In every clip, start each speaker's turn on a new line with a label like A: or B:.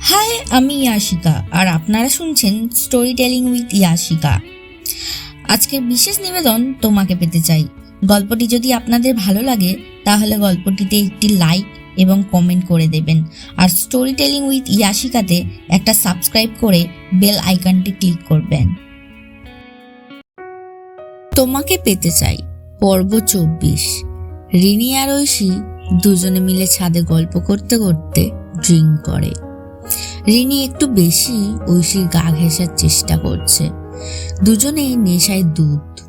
A: High, আমি Yashica, আর আপনারা শুনছেন স্টোরি টেলিং উইথ ইয়াশিকা। আজকের বিশেষ নিবেদন তোমাকে পেতে চাই। গল্পটি যদি আপনাদের ভালো লাগে, তাহলে গল্পটিতে একটি লাইক এবং কমেন্ট করে দেবেন। আর স্টোরি টেলিং উইথ ইয়াশিকাতে একটা সাবস্ক্রাইব করে বেল আইকনটি ক্লিক করবেন। তোমাকে পেতে চাই পর্ব চব্বিশ। রিনি আর ঐশী দুজনে মিলে ছাদে গল্প করতে করতে ড্রিঙ্ক করে। রিনি একটু বেশি ঐশীর গা ঘেঁষার চেষ্টা করছে। দুজনেই নেশায় দুধ।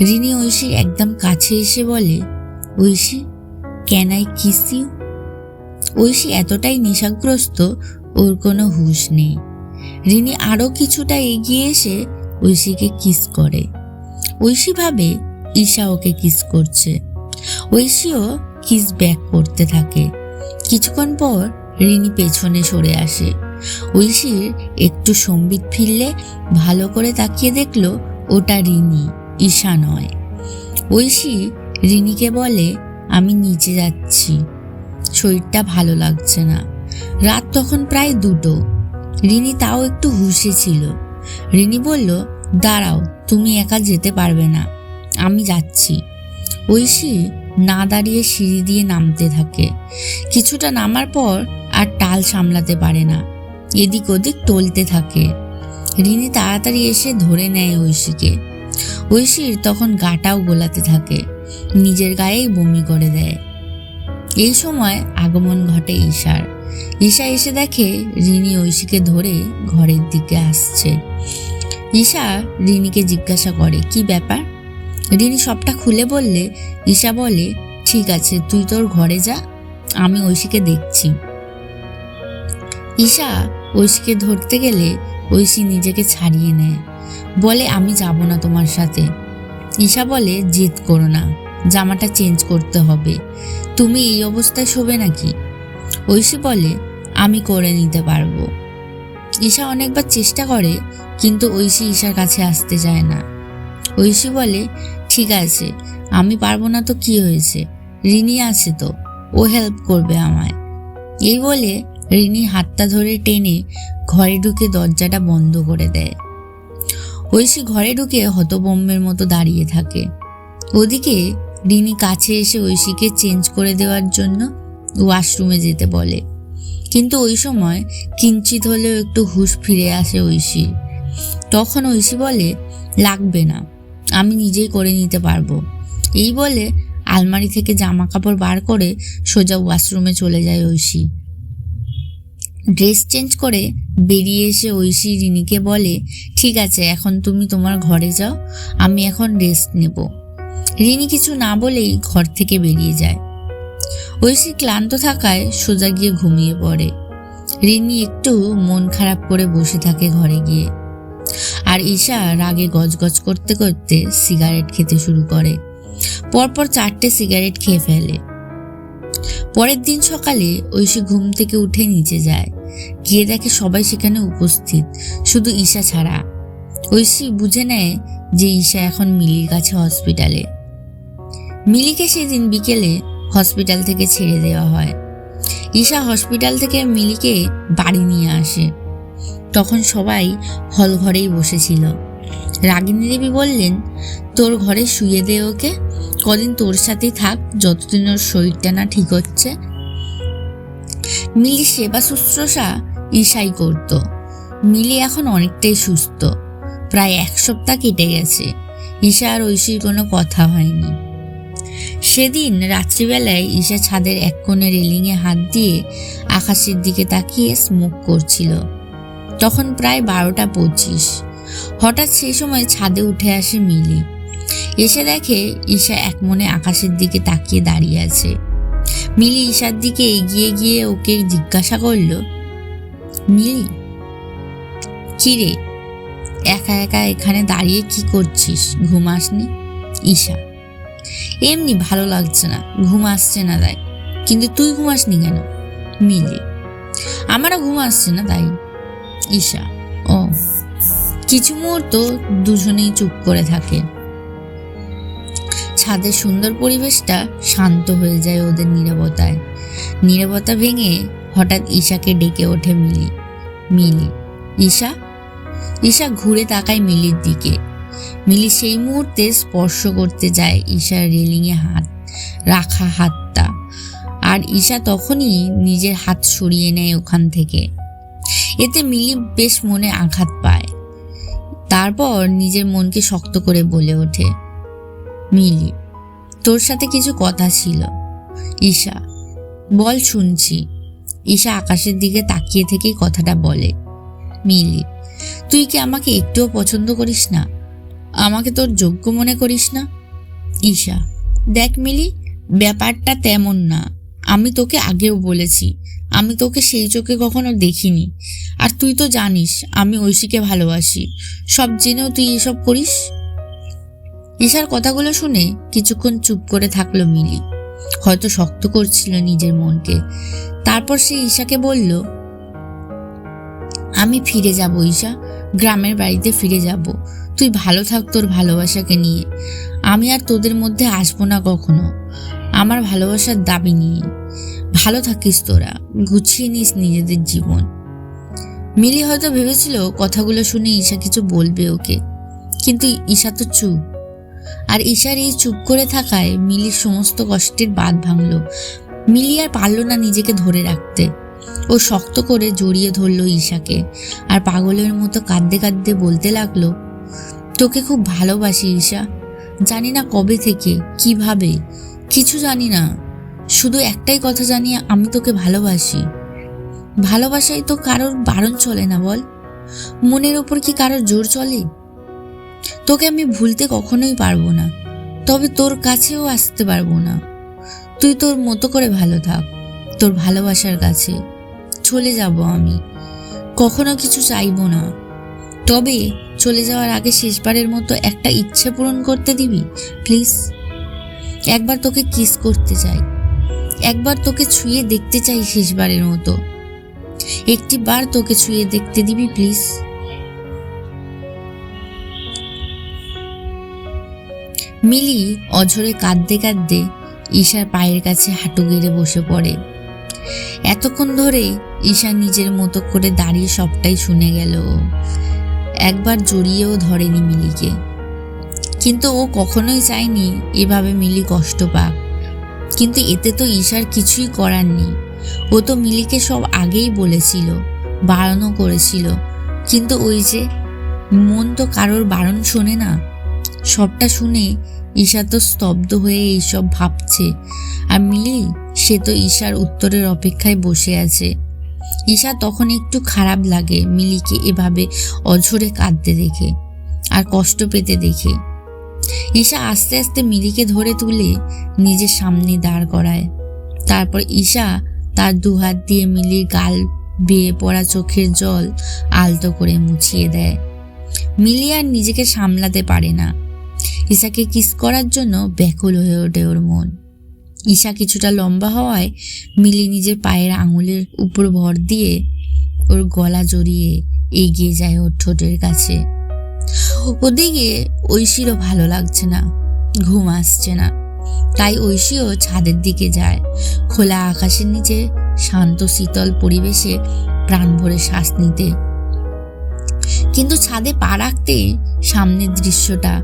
A: রিনি ঐশীর একদম কাছে এসে বলে, Aishi can I kiss you Aishi এতটাই নেশাগ্রস্ত, ওর কোনো হুঁশ নেই। রিনি আরও কিছুটা এগিয়ে এসে ঐশীকে কিস করে। ঐশী ভাবে ঈশা ওকে কিস করছে। ঐশীও কিস ব্যাক করতে থাকে। কিছুক্ষণ পর রিনি পেছনে সরে আসে। ঐশীর একটু সম্বিত ফিরলে ভালো করে তাকিয়ে দেখল, ওটা রিনি ঈশা নয়। ঐশী রিনিকে বলে, আমি নিচে যাচ্ছি। শরীরটা ভালো লাগছে না। রাত তখন প্রায় দুটো। রিনি তাও একটু হুশে ছিল। রিনি বলল, দাঁড়াও, তুমি একা যেতে পারবে না। আমি যাচ্ছি। ঐশী না দাঁড়িয়ে সিঁড়ি দিয়ে নামতে থাকে। কিছুটা নামার পর আর টাল সামলাতে পারে না। এদিক ওদিক টলতে থাকে। রিনি তাড়াতাড়ি এসে ধরে নেয় ঐশীকে। ঐশীর তখন গাটাও গোলাতে থাকে। নিজের গায়েই বমি করে দেয়। এই সময় আগমন ঘটে ঈশার। ঈশা এসে দেখে রিনি ঐশীকে ধরে ঘরের দিকে আসছে। ঈশা রিনিকে জিজ্ঞাসা করে, কি ব্যাপার? রিনি সবটা খুলে বললে, ঈশা বলে, ঠিক আছে, তুই তোর ঘরে যা, আমি ঐশীকে দেখছি। ঈশা, ঐশীকে ধরতে গেলে ঐশী নিজেকে ছাড়িয়ে নেয়। বলে, আমি যাব না তোমার সাথে। ঈশা বলে, জেদ করো না, জামাটা চেঞ্জ করতে হবে। তুমি এই অবস্থায় শোবে নাকি? ঐশী বলে, আমি করে নিতে পারব। ঈশা অনেকবার চেষ্টা করে, কিন্তু ঐশী ঈশার কাছে আসতে চায় না। ঐশী বলে, ঠিক আছে, আমি পারব না তো কি হয়েছে? রিনি আছে তো, ও হেল্প করবে আমায়। এই বলে রিনি হাতটা ধরে টেনে ঘরে ঢুকে দরজাটা বন্ধ করে দেয়। ঐশী ঘরে ঢুকে হতবম্বের মতো দাঁড়িয়ে থাকে। ওদিকে রিনি কাছে এসে ঐশীকে চেঞ্জ করে দেওয়ার জন্য ওয়াশরুমে যেতে বলে। কিন্তু ওই সময় কিঞ্চিত হলেও একটু হুশ ফিরে আসে ঐশীর তখন ঐশী বলে, লাগবে না, আমি নিজেই করে নিতে পারব। এই বলে আলমারি থেকে জামা কাপড় বার করে সোজা ওয়াশরুমে চলে যায় ঐশী। ড্রেস চেঞ্জ করে বেরিয়ে এসে ঐশী রিনিকে বলে, ঠিক আছে, এখন তুমি তোমার ঘরে যাও, আমি এখন রেস্ট নেব। রিনি কিছু না বলেই ঘর থেকে বেরিয়ে যায়। ঐশী ক্লান্ত থাকায় সোজা গিয়ে ঘুমিয়ে পড়ে। রিনি একটু মন খারাপ করে বসে থাকে ঘরে গিয়ে। আর ঈশা রাগে গজগজ করতে করতে সিগারেট খেতে শুরু করে। পরপর চারটে সিগারেট খেয়ে ফেলে। পরের দিন সকালে ঐশী ঘুম থেকে উঠে নিচে যায়। গিয়ে দেখে সবাই সেখানে উপস্থিত, শুধু ঈশা ছাড়া। ঐশী বুঝে নেয় যে ঈশা এখন মিলির কাছে হসপিটালে। মিলিকে সেদিন বিকেলে হসপিটাল থেকে ছেড়ে দেওয়া হয়। ঈশা হসপিটাল থেকে মিলিকে বাড়ি নিয়ে আসে। তখন সবাই হল ঘরেই বসেছিল। রাগিনী দেবী বললেন, তোর ঘরে শুয়ে দে ওকে। কদিন তোর সাথেই থাক, যতদিন ওর শরীরটা না ঠিক হচ্ছে। মিলি সেবা শুশ্রূষা ঈশাই করত। মিলি এখন অনেকটাই সুস্থ। প্রায় এক সপ্তাহ কেটে গেছে। ঈশা আর ঐশীর কোনো কথা হয়নি। সেদিন রাত্রিবেলায় ঈশা ছাদের এক কোণে রেলিংয়ে হাত দিয়ে আকাশের দিকে তাকিয়ে স্মোক করছিল। তখন প্রায় বারোটা পঁচিশ। হঠাৎ সেই সময় ছাদে উঠে আসে মিলি। এসে দেখে ঈশা এক মনে আকাশের দিকে তাকিয়ে দাঁড়িয়ে আছে। মিলি ঈশার দিকে এগিয়ে গিয়ে ওকে জিজ্ঞাসা করল, মিলি, কি রে? একা একা এখানে দাঁড়িয়ে কি করছিস? ঘুম আসনি? ঈশা, এমনি ভালো লাগছে না, ঘুম আসছে না তাই। কিন্তু তুই ঘুমাসনি কেন? মিলি, আমারও ঘুম আসছে না তাই। ঈশা, ও কিছু মুহূর্ত দুজনেই চুপ করে থাকে। ছাদের সুন্দর পরিবেশটা শান্ত হয়ে যায় ওদের নীরবতায়। নীরবতা ভেঙে হঠাৎ ঈশাকে ডেকে ওঠে মিলি মিলি। ঈশা? ঈশা ঘুরে তাকায় মিলির দিকে। মিলি সেই মুহূর্তে স্পর্শ করতে যায় ঈশার রেলিংয়ে হাত, রাখা হাতটা। আর ঈশা তখনই নিজের হাত সরিয়ে নেয় ওখান থেকে। এতে মিলি বেশ মনে আঘাত পায়। তারপর নিজের মনকে শক্ত করে বলে ওঠে, মিলি, তোর সাথে কিছু কথা ছিল। ঈশা, বল শুনছি। ঈশা আকাশের দিকে তাকিয়ে থেকেই কথাটা বলে, মিলি, তুই কি আমাকে একটুও পছন্দ করিস না? আমাকে তোর যোগ্য মনে করিস না? ঈশা, দেখ মিলি, ব্যাপারটা তেমন না। আমি তোকে আগেও বলেছি আমি তোকে সেই চোখে কখনো দেখিনি। আর তুই তো জানিস, আমি ঐশীকে ভালোবাসি। সব জেনেও তুই এসব করিস? ঈশার কথাগুলো শুনে কিছুক্ষণ চুপ করে থাকল মিলি। হয়তো শক্ত করছিল নিজের মনকে। তারপর সে ঈশাকে বলল, আমি ফিরে যাব ঈশা। গ্রামের বাড়িতে ফিরে যাব। তুই ভালো থাক তোর ভালোবাসাকে নিয়ে। আমি আর তোদের মধ্যে আসব না কখনো। আমার ভালোবাসার দাবি নিয়ে। ভালো থাকিস তোরা, গুছিয়ে নিস নিজেদের জীবন। মিলি হয়তো ভেবেছিল কথাগুলো শুনে ঈশা কিছু বলবে ওকে, কিন্তু ঈশা তো চুপ। আর ঈশার এই চুপ করে থাকায় মিলির সমস্ত কষ্টের বাদ ভাঙল। মিলি আর পারল না নিজেকে ধরে রাখতে। ও শক্ত করে জড়িয়ে ধরল ঈশাকে, আর পাগলের মতো কাঁদতে কাঁদতে বলতে লাগল, তোকে খুব ভালোবাসি ঈশা। জানি না কবে থেকে, কীভাবে, কিছু জানি না। শুধু একটাই কথা জানি আমি তোকে ভালোবাসি। ভালোবাসায় তো কারোর বারণ চলে না বল। মনের ওপর কি কারোর জোর চলে? তোকে আমি ভুলতে কখনোই পারব না। তবে তোর কাছেও আসতে পারব না। তুই তোর মতো করে ভালো থাক। তোর ভালোবাসার কাছে চলে যাব আমি। কখনো কিছু চাইব না। তবে চলে যাওয়ার আগে শেষবারের মতো একটা ইচ্ছে পূরণ করতে দিবি, প্লিজ। একবার তোকে কিস করতে চাই। একবার তোকে ছুঁয়ে দেখতে চাই শেষবারের মতো। একটি বার তোকে ছুঁয়ে দেখতে দিবি, প্লিজ। মিলি অঝরে কাঁদতে কাঁদতে ঈশার পায়ের কাছে হাঁটু গেড়ে বসে পড়ে। এতক্ষণ ধরে ঈশা নিজের মতো করে দাঁড়িয়ে সবটাই শুনে গেল। একবার জড়িয়েও ধরেনি মিলিকে। কিন্তু ও কখনোই চায়নি এভাবে মিলি কষ্ট পাক। কিন্তু এতে তো ঈশার কিছুই করার নেই। ও তো মিলিকে সব আগেই বলেছিল, বারণও করেছিল। কিন্তু ওই যে মন তো কারোর বারণ শোনে না। সবটা শুনে ঈশা তো স্তব্ধ হয়ে এইসব ভাবছে। আর মিলি, সে তো ঈশার উত্তরের অপেক্ষায় বসে আছে। ঈশা তখন একটু খারাপ লাগে মিলিকে এভাবে অঝরে কাঁদতে দেখে আর কষ্ট পেতে দেখে। ঈশা আস্তে আস্তে মিলিকে ধরে তুলে নিজের সামনে দাঁড় করায়। তারপর ঈশা তার দুহাত দিয়ে মিলির গাল বেয়ে পড়া চোখের জল আলতো করে মুছিয়ে দেয়। মিলি আর নিজেকে সামলাতে পারে না। ঈশাকে কিস করার জন্য ব্যাকুল হয়ে ওঠে ওর মন। ঈশা কিছুটা লম্বা হওয়ায় মিলি নিজের পায়ের আঙুলের উপর ভর দিয়ে ওর গলা জড়িয়ে এগিয়ে যায় ওর ঠোঁটের কাছে। ওদিকে ঐশীরও ভালো লাগছে না। ঘুম আসছে না। তাই ঐশীও ছাদের দিকে যায়। খোলা আকাশের নিচে শান্ত শীতল পরিবেশে প্রাণ ভরে শ্বাস নিতে। কিন্তু ছাদে পা রাখতেই সামনের দৃশ্যটা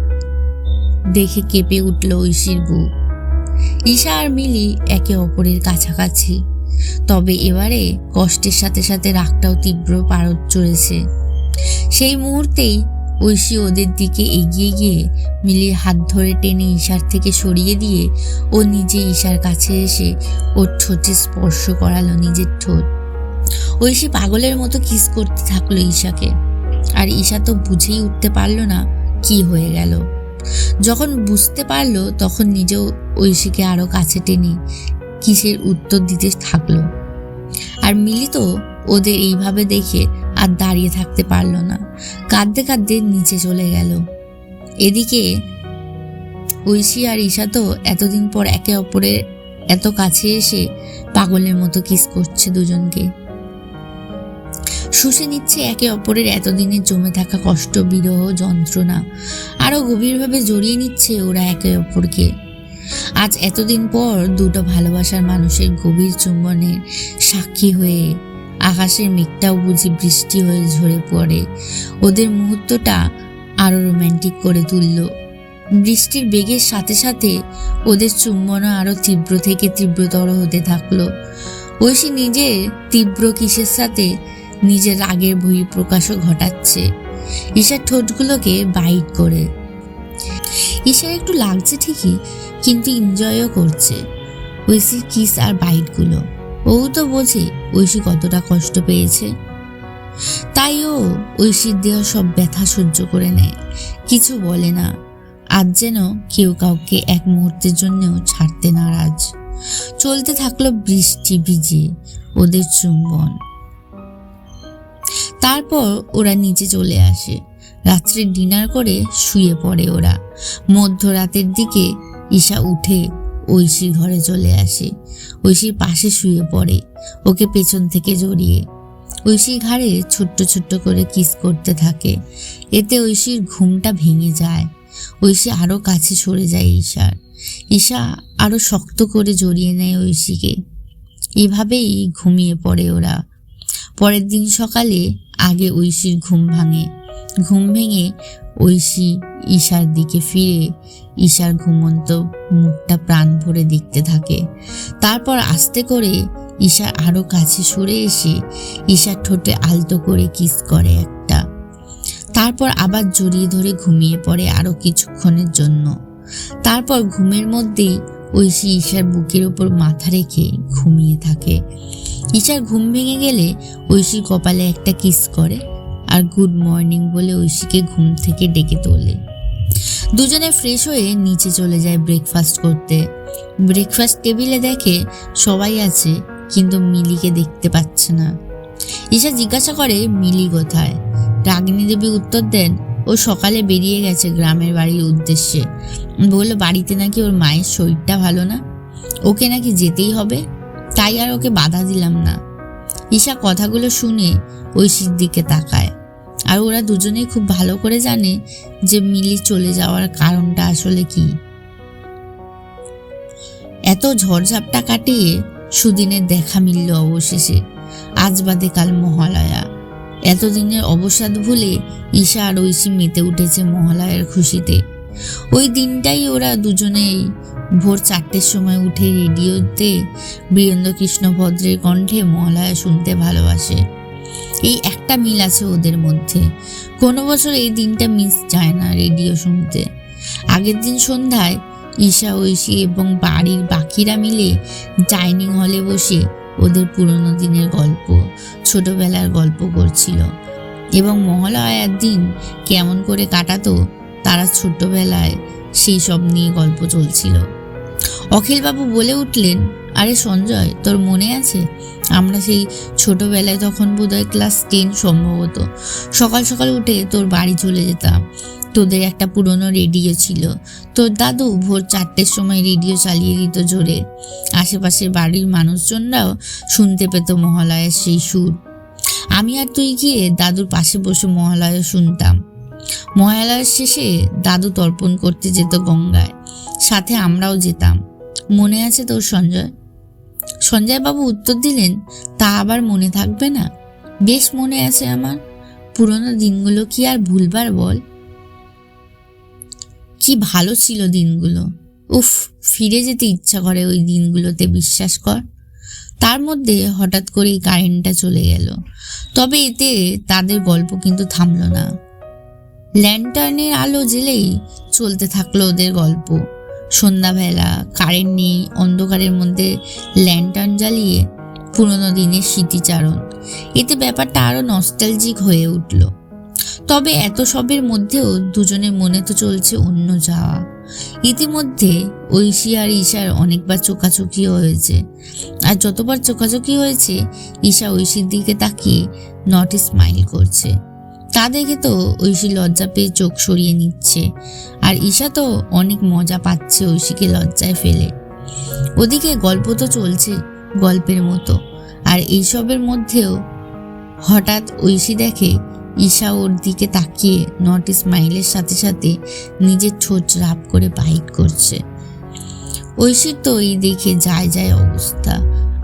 A: দেখে কেঁপে উঠল ঐশীর বুক। ঈশা আর মিলি একে অপরের কাছাকাছি। তবে এবারে কষ্টের সাথে সাথে রাগটাও তীব্র পারদ চড়েছে। সেই মুহূর্তেই ঐশী ওদের দিকে এগিয়ে গিয়ে মিলির হাত ধরে টেনে ঈশার থেকে সরিয়ে দিয়ে ও নিজে ঈশার কাছে এসে ওর ঠোঁটে স্পর্শ করালো নিজের ঠোঁট। ঐশী পাগলের মতো কিস করতে থাকল ঈশাকে। আর ঈশা তো বুঝেই উঠতে পারল না কি হয়ে গেল। যখন বুঝতে পারল, তখন নিজেও ঐশীকে আরও কাছে টেনে কিসের উত্তর দিতে থাকল। আর মিলি তো ওদের এইভাবে দেখে আর দাঁড়িয়ে থাকতে পারল না। কাঁদতে কাঁদতে নিচে চলে গেল। এদিকে ঐশী আর ঈশা তো এতদিন পর একে অপরের এত কাছে এসে পাগলের মতো কিস করছে দুজনকে। শুষে নিচ্ছে একে অপরের এতদিনে জমে থাকা কষ্ট, বিরহ, যন্ত্রণা, আরও গভীরভাবে জড়িয়ে নিচ্ছে ওরা একে অপরকে। আজ এতদিন পর দুটো ভালোবাসার মানুষের গভীর চুম্বনের সাক্ষী হয়ে আকাশের মেঘটাও বুঝি বৃষ্টি হয়ে ঝরে পড়ে। ওদের মুহূর্তটা আরও রোম্যান্টিক করে তুলল। বৃষ্টির বেগের সাথে সাথে ওদের চুম্বনও আরও তীব্র থেকে তীব্রতর হতে থাকল। ঐশী নিজের তীব্র কিসের সাথে নিজের রাগের বহি প্রকাশও ঘটাচ্ছে। ঈশার ঠোঁটগুলোকে বাইট করে। ঈশার একটু লাগছে ঠিকই, কিন্তু এনজয়ও করছে। ঐশীর কিস আর বাইটগুলো ও তো বোঝে ঐশী কতটা কষ্ট পেয়েছে। তাই ও ঐশীর দেহ সব ব্যথা সহ্য করে নেয়, কিছু বলে না। আজ যেন কেউ কাউকে এক মুহূর্তের জন্যও ছাড়তে নারাজ। চলতে থাকল বৃষ্টি ভিজে ওদের চুম্বন। তারপর ওরা নিচে চলে আসে। রাত্রে ডিনার করে শুয়ে পড়ে ওরা। মধ্যরাতের দিকে ঈশা উঠে ঐশীর ঘরে চলে আসে। ঐশীর পাশে শুয়ে পড়ে, ওকে পেছন থেকে জড়িয়ে। ঐশীর ঘাড়ে ছোট্ট ছোট্ট করে কিস করতে থাকে। এতে ঐশীর ঘুমটা ভেঙে যায়। ঐশী আরও কাছে সরে যায় ঈশার। ঈশা আরও শক্ত করে জড়িয়ে নেয় ঐশীকে। এভাবেই ঘুমিয়ে পড়ে ওরা। পরের দিন সকালে আগে ঐশীর ঘুম ভাঙে। ঘুম ভেঙে ঐশী ঈশার দিকে ফিরে ঈশার ঘুমন্ত মুখটা প্রাণ ভরে দেখতে থাকে। তারপর আস্তে করে ঈশা আরও কাছে সরে এসে ঈশার ঠোঁটে আলতো করে কিস করে একটা। তারপর আবার জড়িয়ে ধরে ঘুমিয়ে পড়ে আরও কিছুক্ষণের জন্য। তারপর ঘুমের মধ্যেই ঐশী ঈশার বুকের ওপর মাথা রেখে ঘুমিয়ে থাকে। ঈশার ঘুম ভেঙে গেলে ঐশী কপালে একটা কিস করে। আর গুড মর্নিং বলে ঐশীকে ঘুম থেকে ডেকে তোলে। দুজনে ফ্রেশ হয়ে নিচে চলে যায় ব্রেকফাস্ট করতে। ব্রেকফাস্ট টেবিলে দেখে সবাই আছে, কিন্তু মিলিকে দেখতে পাচ্ছে না। ঈশা জিজ্ঞাসা করে, মিলি কোথায়? রাগিনী দেবী উত্তর দেন, ও সকালে বেরিয়ে গেছে গ্রামের বাড়ির উদ্দেশ্যে। বলল, বাড়িতে নাকি ওর মায়ের শরীরটা ভালো না? ওকে নাকি যেতেই হবে? তাই আর ওকে বাধা দিলাম না। ঈশা কথাগুলো শুনে ঐশীর দিকে তাকায়। আর ওরা দুজনেই খুব ভালো করে জানে যে মিলি চলে যাওয়ার কারণটা আসলে কি। এত ঝড়ঝাপটা কাটিয়ে সুদিনের দেখা মিলল অবশেষে। আজ বাদে কাল মহালয়া। এতদিনের অবসাদ ভুলে ঈশা আর ঐশী মেতে উঠেছে মহালয়ার খুশিতে। ওই দিনটাই ওরা দুজনেই ভোর চারটের সময় উঠে রেডিওতে বীরেন্দ্র কৃষ্ণ ভদ্রের কণ্ঠে মহালয়া শুনতে ভালোবাসে। এই একটা মিল আছে ওদের মধ্যে। কোনো বছর এই দিনটা মিস যায় না রেডিও শুনতে। আগের দিন সন্ধ্যায় ঈশা, ঐশী এবং বাড়ির বাকিরা মিলে ডাইনিং হলে বসে ওদের পুরনো দিনের গল্প, ছোটবেলার গল্প করছিল। এবং মহালয়ার দিন কেমন করে কাটাতো তারা ছোট্টবেলায় সেই সব নিয়ে গল্প চলছিল। অখিলবাবু বলে উঠলেন আরে সঞ্জয়, তোর মনে আছে? আমরা সেই ছোটবেলায় তখন বোধহয় ক্লাস টেন সম্ভবত। সকাল সকাল উঠে তোর বাড়ি চলে যেতাম। তোদের একটা পুরনো রেডিও ছিল। তোর দাদু ভোর চারটের সময় রেডিও চালিয়ে দিত জোরে। আশেপাশের বাড়ির মানুষজনরাও শুনতে পেত মহালয়ের সেই সুর। আমি আর তুই গিয়ে দাদুর পাশে বসে মহালয়া শুনতাম। মহালয়ার শেষে দাদু তর্পণ করতে যেত গঙ্গায়। সাথে আমরাও যেতাম। মনে আছে তোর সঞ্জয়? সঞ্জয়বাবু উত্তর দিলেন, তা আবার মনে থাকবে না। বেশ মনে আছে আমার। পুরনো দিনগুলো কি আর ভুলবার বল? কি ভালো ছিল দিনগুলো। উফ, ফিরে যেতে ইচ্ছা করে ওই দিনগুলোতে, বিশ্বাস কর। তার মধ্যে হঠাৎ করেই কারেন্টটা চলে গেল। তবে এতে তাদের গল্প কিন্তু থামলো না। ল্যান্টার্নের আলো জেলেই চলতে থাকল ওদের গল্প। সন্ধ্যাবেলা কারেন্ট নেই, অন্ধকারের মধ্যে ল্যান্টার্ন জ্বালিয়ে পুরনো দিনের স্মৃতিচারণ। এতে ব্যাপারটা আরও নস্টালজিক হয়ে উঠল। তবে এত সবের মধ্যেও দুজনের মনে তো চলছে অন্য যাওয়া। ইতিমধ্যে ঐশী আর ঈশার অনেকবার চোখাচোখিও হয়েছে। আর যতবার চোখাচোখি হয়েছে, ঈশা ঐশীর দিকে তাকিয়ে নট স্মাইল করছে। তা দেখে তো ঐশী লজ্জা পেয়ে চোখ সরিয়ে নিচ্ছে। আর ঈশা তো অনেক মজা পাচ্ছে ঐশীকে লজ্জায় ফেলে। ওদিকে গল্প তো চলছে গল্পের মতো। আর এইসবের মধ্যেও হঠাৎ ঐশী দেখে ঈশা ওর দিকে তাকিয়ে নট স্মাইলের সাথে সাথে নিজের ঠোঁট রাপ করে বাইট করছে। ঐশীর তো এই দেখে যায় যায় অবস্থা।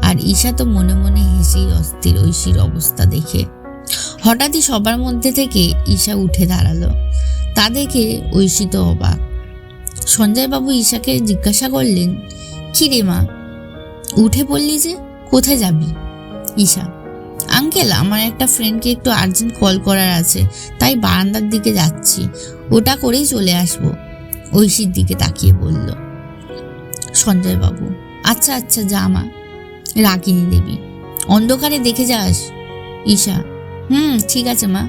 A: আর ঈশা তো মনে মনে হেসেই অস্থির ঐশীর অবস্থা দেখে। হঠাৎই সবার মধ্যে থেকে ঈশা উঠে দাঁড়াল। তা দেখে ঐশী তো অবাক। সঞ্জয়বাবু ঈশাকে জিজ্ঞাসা করলেন রে মা? উঠে পড়লি যে, কোথায় যাবি? ঈশা, আঙ্কেল, আমার একটা ফ্রেন্ডকে একটু আর্জেন্ট কল করার আছে, তাই বারান্দার দিকে যাচ্ছি। ওটা করেই চলে আসব। ঐশীর দিকে তাকিয়ে বলল, সঞ্জয়বাবু আচ্ছা আচ্ছা যা মা, রাগিনী দেবী। অন্ধকারে দেখে যাস, ঈশা হুম, ঠিক আছে মা।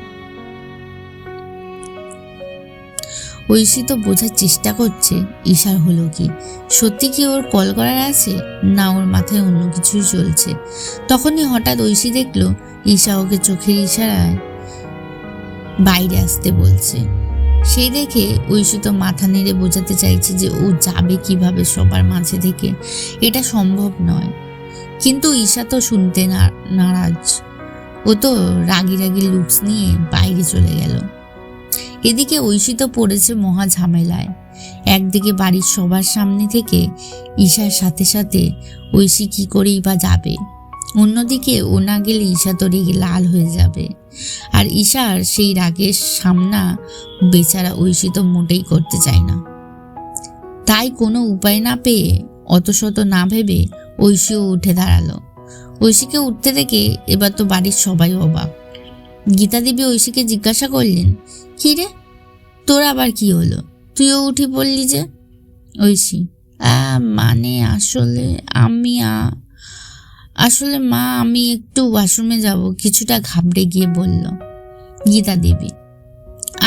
A: ঐশী তো বোঝার চেষ্টা করছে ঈশার হলো কি। সত্যি কি ওর কল করার আছে? না, ওর মাথায় অন্য কিছুই চলছে। তখনই হঠাৎ ঐশী দেখল, ঈশা ওকে চোখের ইশারায় বাইরে আসতে বলছে। সেই দেখে ঐশী তো মাথা নেড়ে বোঝাতে চাইছে যে ও যাবে কীভাবে সবার মাঝে থেকে। এটা সম্ভব নয়। কিন্তু ঈশা তো শুনতে না- নারাজ। ও তো রাগি রাগি লুকস নিয়ে বাইরে চলে গেল। এদিকে ঐশী তো পড়েছে মহা ঝামেলায়। একদিকে বাড়ির সবার সামনে থেকে ঈশার সাথে সাথে ঐশী কি করেই বা যাবে। অন্যদিকে ও না গেলে ঈশা তো রেগে লাল হয়ে যাবে। আর ঈশার সেই রাগের সামনা বেচারা ঐশী তো মোটেই করতে চায় না। তাই কোনো উপায় না পেয়ে অত শত না ভেবে ঐশীও উঠে দাঁড়াল। ঐশীকে উঠতে দেখে এবার তো বাড়ির সবাই অবাক। গীতা দেবী ঐশীকে জিজ্ঞাসা করলেন, কি রে? তোর আবার কি হলো? তুইও উঠে পড়লি যে? ঐশী মানে আসলে আমি আসলে মা, আমি একটু ওয়াশরুমে যাব। কিছুটা ঘাবড়ে গিয়ে বলল গীতা দেবী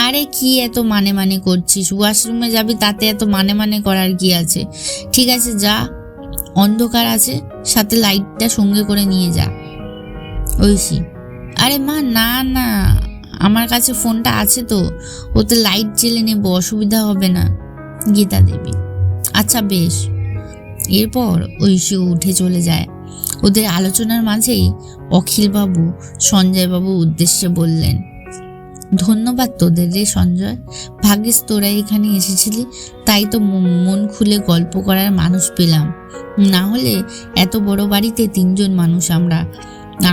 A: আরে কি এত মানে মানে করছিস? ওয়াশরুমে যাবি তাতে এত মানে মানে করার কি আছে? ঠিক আছে, যা। অন্ধকার আছে, সাথে লাইটটা সঙ্গে করে নিয়ে যা। ঐশী, আরে মা, না না, আমার কাছে ফোনটা আছে তো, ওতে লাইট জেলে নেব, অসুবিধা হবে না। গীতা দেবী আচ্ছা বেশ। এরপর ঐশী উঠে চলে যায়। ওদের আলোচনার মাঝেই অখিলবাবু, সঞ্জয়বাবু উদ্দেশ্যে বললেন ধন্যবাদ তোদের রে সঞ্জয়। ভাগ্যিস তোরা এখানে এসেছিলি, তাই তো মন খুলে গল্প করার মানুষ পেলাম। না হলে এত বড় বাড়িতে তিনজন মানুষ আমরা।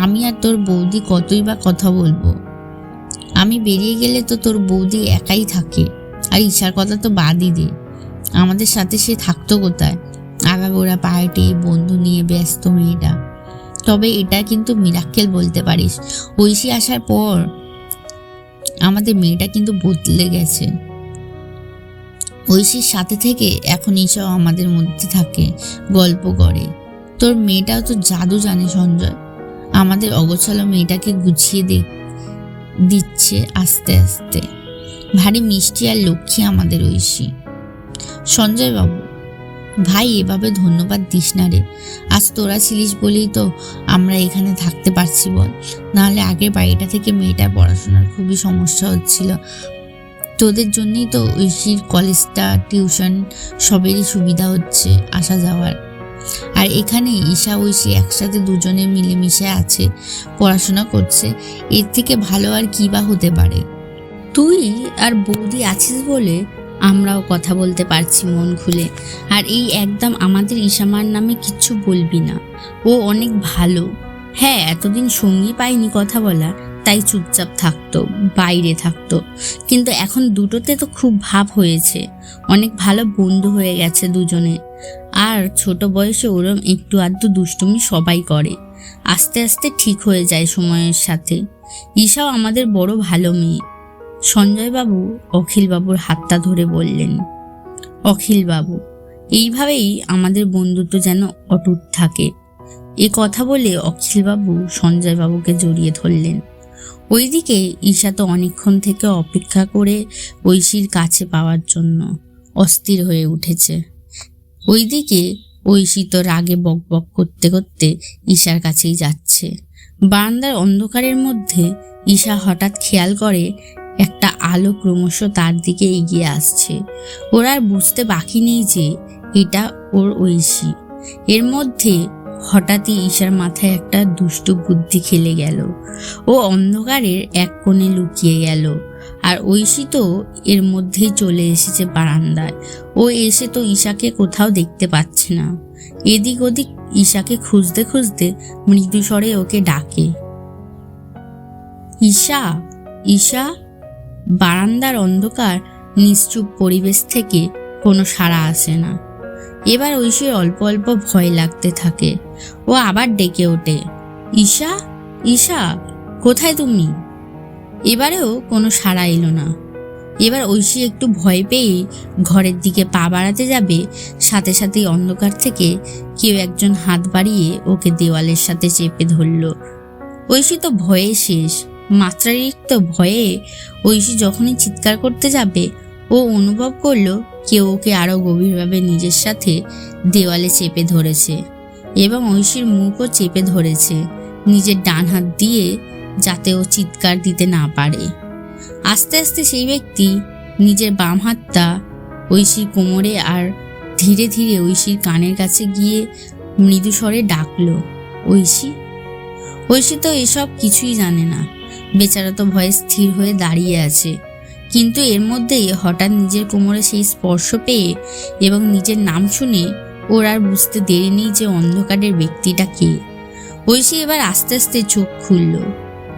A: আমি আর তোর বৌদি কতই বা কথা বলব। আমি বেরিয়ে গেলে তো তোর বৌদি একাই থাকে, আর ঈশার কথা তো বাদই দে। আমাদের সাথে সে থাকতো কোথায়? আগাগোড়া পার্টি, বন্ধু নিয়ে ব্যস্ত মেয়েটা তবে এটা কিন্তু মিরাক্কেল বলতে পারিস। ঐশী আসার পর আমাদের মেয়েটা কিন্তু বদলে গেছে। ঐশীর সাথে থেকে এখন ঈশাও আমাদের মধ্যে থাকে, গল্প করে। তোর মেয়েটাও তো জাদু জানে সঞ্জয়। আমাদের অগোছালো মেয়েটাকে গুছিয়ে দে, দিচ্ছে আস্তে আস্তে। ভারী মিষ্টি আর লক্ষ্মী আমাদের ঐশী। সঞ্জয় বাবু ভাই, এভাবে ধন্যবাদ দিস না রে। আজ তোরা ছিলিস বলেই তো আমরা এখানে থাকতে পারছি বল। নাহলে আগের বাড়িটা থেকে মেয়েটার পড়াশোনার খুবই সমস্যা হচ্ছিল। তোদের জন্যই তো ঐশীর কলেজটা, টিউশন সবেরই সুবিধা হচ্ছে আসা যাওয়ার। আর এখানে ঈশা, ঐশী একসাথে দুজনে মিলেমিশে আছে, পড়াশোনা করছে। এর থেকে ভালো আর কী বা হতে পারে? তুই আর বৌদি আছিস বলে আমরাও কথা বলতে পারছি মন খুলে। আর এই একদম আমাদের ঈশামার নামে কিচ্ছু বলবি না। ও অনেক ভালো। হ্যাঁ এতদিন সঙ্গী পাইনি কথা বলার, তাই চুপচাপ থাকতো, বাইরে থাকতো। কিন্তু এখন দুটোতে তো খুব ভাব হয়েছে। অনেক ভালো বন্ধু হয়ে গেছে দুজনে। আর ছোট বয়সে ওরম একটু আধটু দুষ্টুমি সবাই করে। আস্তে আস্তে ঠিক হয়ে যায় সময়ের সাথে। ঈশাও আমাদের বড় ভালো মেয়ে। সঞ্জয়বাবু অখিলবাবুর হাতটা ধরে বললেন, অখিলবাবু, এইভাবেই আমাদের বন্ধুত্ব যেন অটুট থাকে। এ কথা বলে অখিলবাবু সঞ্জয়বাবুকে জড়িয়ে ধরলেন। ওইদিকে ঈশা তো অনেকক্ষণ থেকে অপেক্ষা করে ঐশীর কাছে পাওয়ার জন্য অস্থির হয়ে উঠেছে। ওইদিকে ঐশী তো রাগে বক বক করতে করতে ঈশার কাছেই যাচ্ছে। বারান্দার অন্ধকারের মধ্যে ঈশা হঠাৎ খেয়াল করে আলো ক্রমশ তার দিকে এগিয়ে আসছে। ওর আর বুঝতে বাকি নেই যে এটা ওর ঐশী। এর মধ্যে হঠাৎই ঈশার মাথায় একটা দুষ্ট বুদ্ধি খেলে গেল। ও অন্ধকারের এক কোণে লুকিয়ে গেল। আর ঐশী তো এর মধ্যেই চলে এসেছে বারান্দায়। ও এসে তো ঈশাকে কোথাও দেখতে পাচ্ছে না। এদিক ওদিক ঈশাকে খুঁজতে খুঁজতে মৃদু স্বরে ওকে ডাকে। ঈশা ঈশা? বারান্দার অন্ধকার নিশ্চুপ পরিবেশ থেকে কোনো সাড়া আসে না। এবার ঐশীর অল্প অল্প ভয় লাগতে থাকে। ও আবার ডেকে ওঠে। ঈশা ঈশা, কোথায় তুমি? এবারেও কোনো সাড়া এলো না। এবার ঐশী একটু ভয় পেয়ে ঘরের দিকে পা বাড়াতে যাবে। সাথে সাথেই অন্ধকার থেকে কেউ একজন হাত বাড়িয়ে ওকে দেওয়ালের সাথে চেপে ধরল। ঐশী তো ভয়ে শেষ। মাত্রাতিরিক্ত ভয়ে ঐশী যখনই চিৎকার করতে যাবে, ও অনুভব করল কেউ ওকে আরও গভীরভাবে নিজের সাথে দেওয়ালে চেপে ধরেছে এবং ঐশীর মুখও চেপে ধরেছে নিজের ডান হাত দিয়ে যাতে ও চিৎকার দিতে না পারে। আস্তে আস্তে সেই ব্যক্তি নিজের বাম হাতটা ঐশীর কোমরে আর ধীরে ধীরে ঐশীর কানের কাছে গিয়ে মৃদু স্বরে ডাকলো, ঐশী? ঐশী তো এসব কিছুই জানে না। বেচারা তো ভয়ে স্থির হয়ে দাঁড়িয়ে আছে। কিন্তু এর মধ্যেই হঠাৎ নিজের কোমরে সেই স্পর্শ পেয়ে এবং নিজের নাম শুনে ওর আর বুঝতে দেরি নেই যে অন্ধকারের ব্যক্তিটা কে। ঐশী এবার আস্তে আস্তে চোখ খুলল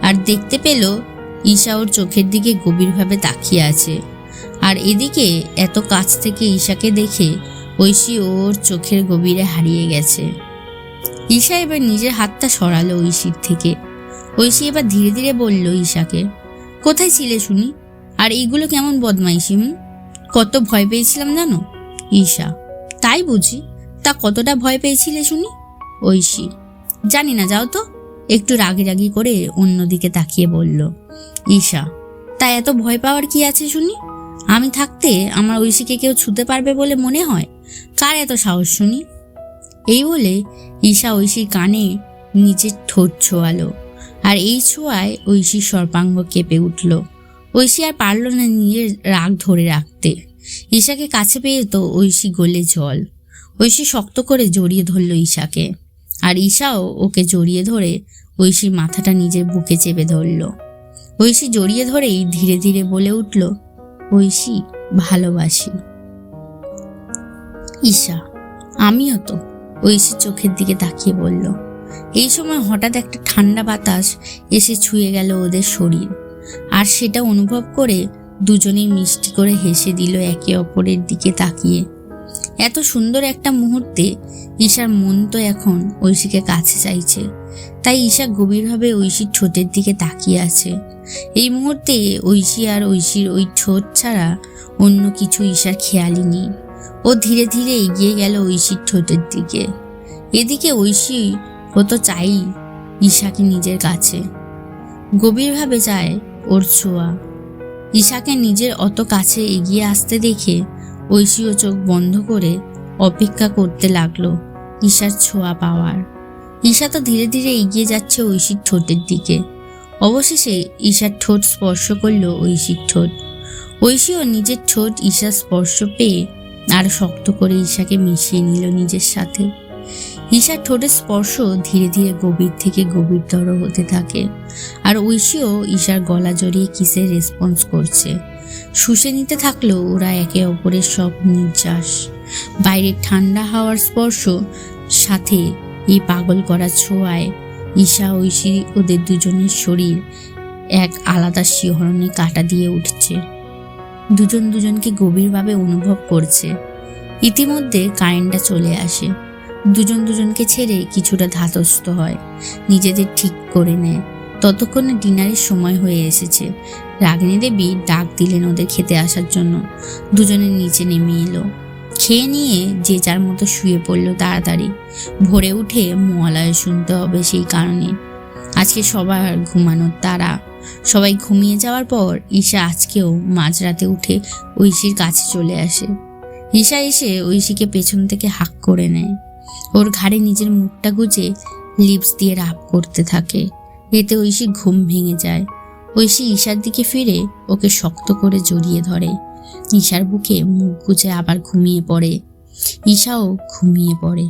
A: আর দেখতে পেল ঈশা ওর চোখের দিকে গভীরভাবে তাকিয়ে আছে। আর এদিকে এত কাছ থেকে ঈশাকে দেখে ঐশী ওর চোখের গভীরে হারিয়ে গেছে। ঈশা এবার নিজের হাতটা সরালো ঐশীর থেকে। ঐশী এবার ধীরে ধীরে বলল, ঈশাকে, কোথায় ছিলে শুনি? আর এইগুলো কেমন বদমাইশি, হুম? কত ভয় পেয়েছিলাম জানো? ঈশা, তাই বুঝি? তা কতটা ভয় পেয়েছিলে শুনি? ঐশী, জানি না, যাও তো। একটু রাগি রাগি করে অন্যদিকে তাকিয়ে বলল, ঈশা, তা এত ভয় পাওয়ার কি আছে শুনি? আমি থাকতে আমার ঐশীকে কেউ ছুতে পারবে বলে মনে হয়? কার এত সাহস শুনি? এই বলে ঈশা ঐশীর কানে নিজের ঠোঁট ছোঁয়ালো। আর এই ছোঁয়ায় ঐশীর সর্বাঙ্গ কেঁপে উঠল। ঐশী আর পারল না নিজের রাগ ধরে রাখতে। ঈশাকে কাছে পেয়ে তো ঐশী গলে জল। ঐশী শক্ত করে জড়িয়ে ধরল ঈশাকে। আর ঈশাও ওকে জড়িয়ে ধরে ঐশীর মাথাটা নিজের বুকে চেপে ধরল। ঐশী জড়িয়ে ধরেই ধীরে ধীরে বলে উঠল, ঐশী, ভালোবাসি। ঈশা, আমিও তো ঐশীর চোখের দিকে তাকিয়ে বলল এই সময় হঠাৎ একটা ঠান্ডা বাতাস এসে ছুঁয়ে গেল ওদের শরীর। আর সেটা অনুভব করে দুজনেই মিষ্টি করে হেসে দিল একে অপরের দিকে তাকিয়ে। এত সুন্দর একটা মুহূর্তে ঈশার মন তো এখন ঐশীকে কাছে চাইছে। তাই ঈশা গভীরভাবে ঐশীর ঠোঁটের দিকে তাকিয়ে আছে। এই মুহূর্তে ঐশী আর ঐশীর ওই ঠোঁট ছাড়া অন্য কিছু ঈশার খেয়ালই নেই। ও ধীরে ধীরে এগিয়ে গেল ঐশীর ঠোঁটের দিকে। এদিকে ঐশী ও তো চাই ঈশাকে নিজের কাছে। গভীরভাবে চায় ওর ছোঁয়া। ঈশাকে নিজের অত কাছে এগিয়ে আসতে দেখে ঐশীও চোখ বন্ধ করে অপেক্ষা করতে লাগল ঈশার ছোঁয়া পাওয়ার। ঈশা তো ধীরে ধীরে এগিয়ে যাচ্ছে ঐশীর ঠোঁটের দিকে। অবশেষে ঈশার ঠোঁট স্পর্শ করল ঐশীর ঠোঁট। ঐশীও নিজের ঠোঁট ঈশার স্পর্শ পেয়ে আর শক্ত করে ঈশাকে মিশিয়ে নিল নিজের সাথে। ঈশার ঠোঁটের স্পর্শ ধীরে ধীরে গভীর থেকে গভীরতর হতে থাকে। আর ঐশীও ঈশার গলা জড়িয়ে কিসের রেসপন্স করছে? শুষে নিতে থাকল ওরা একে অপরের সব নির্যাস। বাইরের ঠান্ডা হাওয়ার স্পর্শ, সাথে এই পাগল করা ছোঁয়ায় ঈশা ঐশী ওদের দুজনের শরীর এক আলাদা শিহরণে কাটা দিয়ে উঠছে। দুজন দুজনকে গভীরভাবে অনুভব করছে। ইতিমধ্যে কারেন্টটা চলে আসে। দুজন দুজনকে ছেড়ে কিছুটা ধাতস্থ হয়। নিজেদের ঠিক করে নেয়। ততক্ষণে ডিনারের সময় হয়ে এসেছে। রাগিনী দেবী ডাক দিলেন ওদের খেতে আসার জন্য। দুজনের নিচে নেমে এলো। খেয়ে নিয়ে যে যার মতো শুয়ে পড়ল তাড়াতাড়ি। ভোরে উঠে মহালয় শুনতে হবে সেই কারণে। আজকে সবার ঘুমানোর তারা সবাই ঘুমিয়ে যাওয়ার পর ঈশা আজকেও মাঝরাতে উঠে ঐশীর কাছে চলে আসে। ঈশা এসে ঐশীকে পেছন থেকে হাক করে নেয়। ওর ঘাড়ে নিজের মুখটা গুজে লিপস দিয়ে রাপ করতে থাকে। এতে ঐশী ঘুম ভেঙে যায়। ঐশী ঈশার দিকে ফিরে ওকে শক্ত করে জড়িয়ে ধরে। ঈশার বুকে মুখ গুজে আবার ঘুমিয়ে পড়ে। ঈশাও ঘুমিয়ে পড়ে।